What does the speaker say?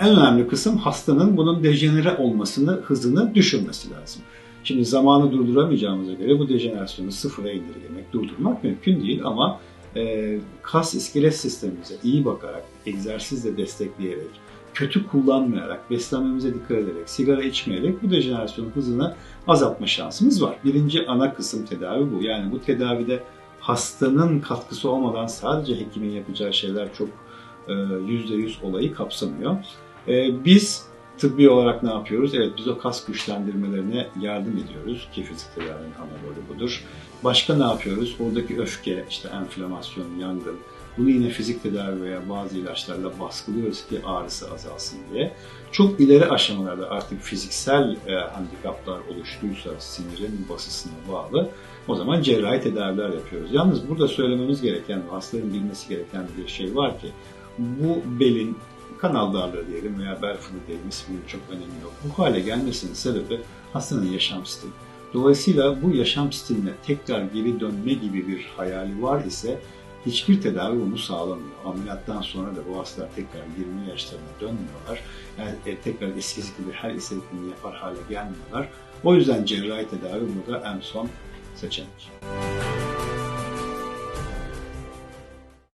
En önemli kısım hastanın bunun dejenere olmasını, hızını düşürmesi lazım. Şimdi zamanı durduramayacağımıza göre bu dejenerasyonu sıfıra indirgemek, durdurmak mümkün değil ama e, kas iskelet sistemimize iyi bakarak, egzersizle destekleyerek, kötü kullanmayarak, beslenmemize dikkat ederek, sigara içmeyerek bu dejenerasyonun hızını azaltma şansımız var. Birinci ana kısım tedavi bu. Yani bu tedavide hastanın katkısı olmadan sadece hekimin yapacağı şeyler çok e, %100 olayı kapsamıyor. E, Biz tıbbi olarak ne yapıyoruz? Evet biz o kas güçlendirmelerine yardım ediyoruz ki fizik tedavinin ana rolü budur. Başka ne yapıyoruz? Oradaki öfke, işte enflamasyon, yangın, bunu yine fizik tedavi veya bazı ilaçlarla baskılıyoruz ki ağrısı azalsın diye. Çok ileri aşamalarda artık fiziksel e, handikaplar oluştuysa sinirin basısına bağlı o zaman cerrahi tedaviler yapıyoruz. Yalnız burada söylememiz gereken, hastaların bilmesi gereken bir şey var ki bu belin kanal darlığı diyelim veya bel fıtığı diyelim isminin çok önemi yok. Bu hale gelmesinin sebebi hastanın yaşam stili. Dolayısıyla bu yaşam stiline tekrar geri dönme gibi bir hayali var ise hiçbir tedavi bunu sağlamıyor. Ameliyattan sonra da bu hastalar tekrar 20 yaşlarına dönmüyorlar. Yani e, tekrar eskisi gibi her istediklerini yapar hale gelmiyorlar. O yüzden cerrahi tedavi burada en son seçenek.